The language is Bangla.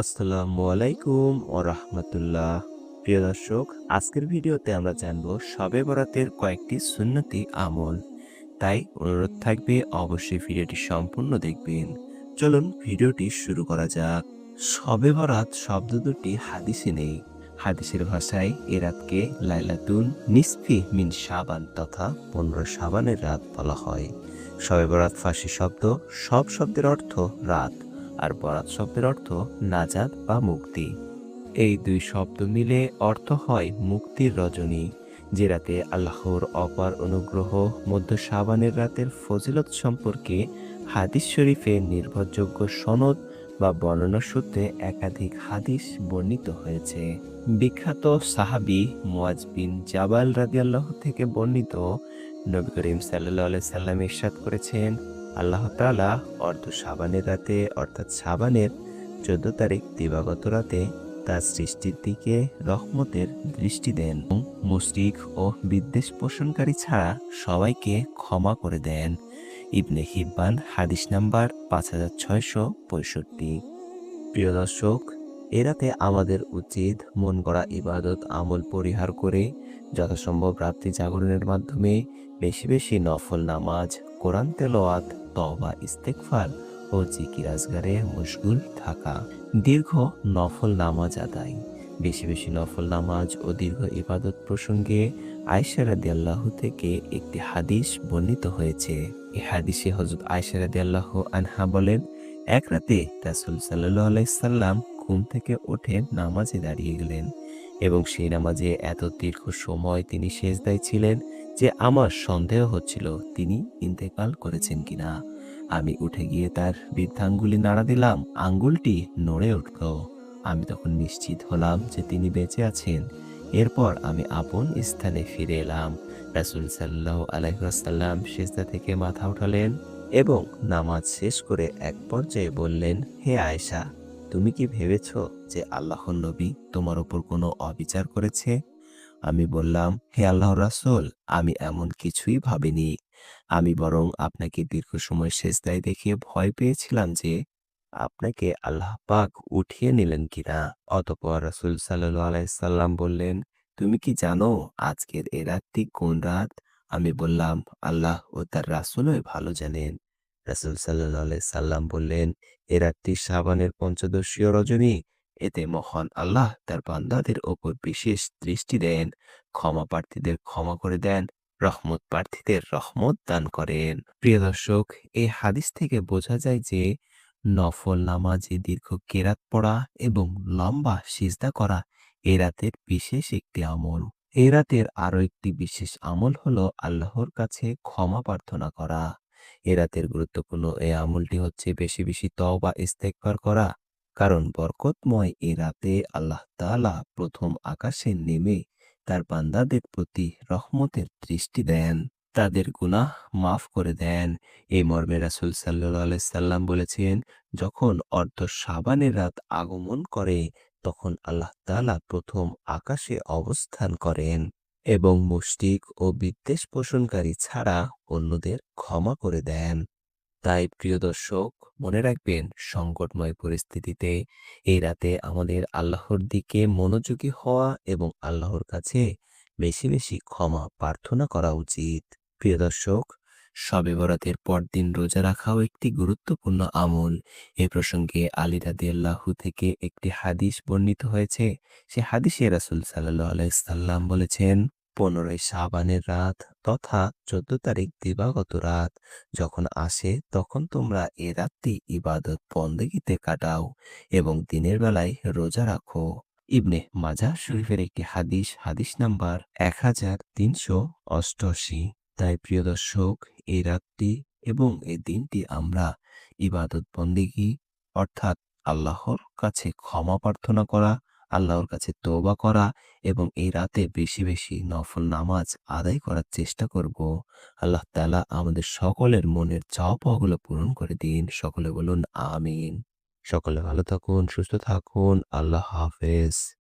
আসসালামু আলাইকুম ও রাহমাতুল্লাহ প্রিয় দর্শক, আজকের ভিডিওতে আমরা জানব শবে বরাতের কয়েকটি সুন্নতি আমল। তাই অনুরোধ থাকবে অবশ্যই ভিডিওটি সম্পূর্ণ দেখবেন। চলুন ভিডিওটি শুরু করা যাক। শবে বরাত শব্দ দুটি হাদিসে নেই। হাদিসের ভাষায় এ রাতকে লাইলাতুন নিসফি মিন সাবান তথা পনেরো সাবানের রাত বলা হয়। শবে বরাত ফার্সি শব্দ সব শব্দের অর্থ রাত। আর বরাত শব্দের অর্থ নাজাদ বা মুক্তি। এই দুই শব্দ মিলে অর্থ হয় মুক্তির রজনী, যে রাতে আল্লাহর অপার অনুগ্রহ মধ্য সাবানের রাতের ফজিলত সম্পর্কে হাদিস শরীফে নির্ভরযোগ্য সনদ বা বর্ণনা সূত্রে একাধিক হাদিস বর্ণিত হয়েছে। বিখ্যাত সাহাবি মুয়াজ বিন জাবাল রাদিয়াল্লাহ থেকে বর্ণিত, নবী করিম সাল্লাহ সাল্লাম ইরশাদ করেছেন আল্লাহ তাআলা অর্ধ সাবানের রাতে, অর্থাৎ সাবানের চোদ্দ তারিখ দিবাগত রাতে তার সৃষ্টির দিকে রহমতের দৃষ্টি দেন মুশরিক ও বিদ্বেষ পোষণকারী ছাড়া সবাইকে ক্ষমা করে দেন। ইবনে হিব্বান হাদিস নাম্বার পাঁচ হাজার ছয়শো পঁয়ষট্টি। প্রিয় দর্শক, এ রাতে আমাদের উচিত মন করা ইবাদত আমল পরিহার করে যথাসম্ভব রাত্রি জাগরণের মাধ্যমে বেশি বেশি নফল নামাজ, কোরআন তেলোয়াত তবা ইস্তেকফার ও জিকির আজগারে মশগুল থাকা। দীর্ঘ নফল নামাজ আদায়। বেশি বেশি নফল নামাজ ও দীর্ঘ ইবাদত প্রসঙ্গে আয়সা রাদি আল্লাহ থেকে একটি হাদিস বর্ণিত হয়েছে। এই হাদিসে হজরত আয়সা রাদি আল্লাহ আনহা বলেন, এক রাতে রাসুল সাল্লাহ আলাইসাল্লাম ঘুম থেকে উঠে নামাজে দাঁড়িয়ে গেলেন। এবং সেই নামাজে এত দীর্ঘ সময় তিনি শেষদায় ছিলেন যে আমার সন্দেহ হচ্ছিল তিনি ইন্তেকাল করেছেন কিনা। আমি উঠে গিয়ে তার বৃদ্ধাঙ্গুলি নাড়া দিলাম, আঙ্গুলটি নড়ে উঠল। আমি তখন নিশ্চিত হলাম যে তিনি বেঁচে আছেন। এরপর আমি আপন স্থানে ফিরে এলাম। রাসুল সাল্লাহ আলাইসাল্লাম শেষদা থেকে মাথা উঠালেন এবং নামাজ শেষ করে এক পর্যায়ে বললেন, হে আয়েশা তুমি কি ভেবেছ যে আল্লাহর নবী তোমার ওপর কোনো অবিচার করেছে? আমি বললাম, হে আল্লাহ রাসূল, আমি এমন কিছুই ভাবিনি। আমি বরং আপনাকে দীর্ঘ সময় শেষদায় দেখে ভয় পেয়েছিলাম যে আপনাকে আল্লাহ পাক উঠিয়ে নিলেন কিনা। অতপর রাসূল সাল্লাল্লাহু আলাইসাল্লাম বললেন, তুমি কি জানো আজকের এ রাতটি কোন রাত? আমি বললাম, আল্লাহ ও তার রাসূলই ভালো জানেন। রাসূল আলাইহি সাল্লাম বললেন, এ রাতটি সাবানের পঞ্চদশীয় রজনী, এতে মহান আল্লাহ তার বান্দাদের ওপর বিশেষ দৃষ্টি দেন, ক্ষমা প্রার্থীদের ক্ষমা করে দেন, রহমত প্রার্থীদের রহমত দান করেন। প্রিয় দর্শক, এই হাদিস থেকে বোঝা যায় যে, নফল নামাজে দীর্ঘ কেরাত পড়া এবং লম্বা সিজদা করা এ রাতের বিশেষ একটি আমল। এ রাতের আরও একটি বিশেষ আমল হলো আল্লাহর কাছে ক্ষমা প্রার্থনা করা। এ রাতের গুরুত্বপূর্ণ এই আমলটি হচ্ছে বেশি বেশি তওবা, ইস্তেগফার করা। কারণ বরকতময় এ রাতে আল্লাহ তাআলা প্রথম আকাশে নেমে তার বান্দাদের প্রতি রহমতের দৃষ্টি দেন, তাদের গুনাহ মাফ করে দেন। এই মর্মে রাসুল আলাইহি সাল্লাম বলেছেন, যখন অর্ধ সাবানের রাত আগমন করে, তখন আল্লাহ তাআলা প্রথম আকাশে অবস্থান করেন। এবং মুষ্টিক ও বিদ্বেষ পোষণকারী ছাড়া অন্যদের ক্ষমা করে দেন। তাই প্রিয় দর্শক, মনে রাখবেন, সংকটময় পরিস্থিতিতে এই রাতে আমাদের আল্লাহর দিকে মনোযোগী হওয়া এবং আল্লাহর কাছে বেশি বেশি ক্ষমা প্রার্থনা করা উচিত। প্রিয় দর্শক শবে বরাতের পরদিন রোজা রাখাও একটি গুরুত্বপূর্ণ আমল। এ প্রসঙ্গে আলী রাদিয়াল্লাহু থেকে একটি হাদিস বর্ণিত হয়েছে। সে হাদিসে রাসূল সাল্লাল্লাহু আলাইহি সাল্লাম বলেছেন, পনেরোই শাবানের রাত তথা চোদ্দ তারিখ দিবাগত রাত। যখন আসে তখন তোমরা এ রাতটি ইবাদত বন্দেগীতে কাটাও এবং দিনের বেলায় রোজা রাখো। ইবনে মাজা শরীফের একটি হাদিস হাদিস নাম্বার এক হাজার তিনশো অষ্টআশি। তাই প্রিয় দর্শক এই রাতটি এবং এই দিনটি আমরা ইবাদত বন্দেগী, অর্থাৎ আল্লাহর কাছে ক্ষমা প্রার্থনা করা, আল্লাহর কাছে তওবা করা এবং এই রাতে বেশি বেশি নফল নামাজ আদায় করার চেষ্টা করব। আল্লাহ তালা আমাদের সকলের মনের চাওয়া পূরণ করে দিন। সকলে বলুন, আমিন। সকলে ভালো থাকুন, সুস্থ থাকুন। আল্লাহ হাফেজ।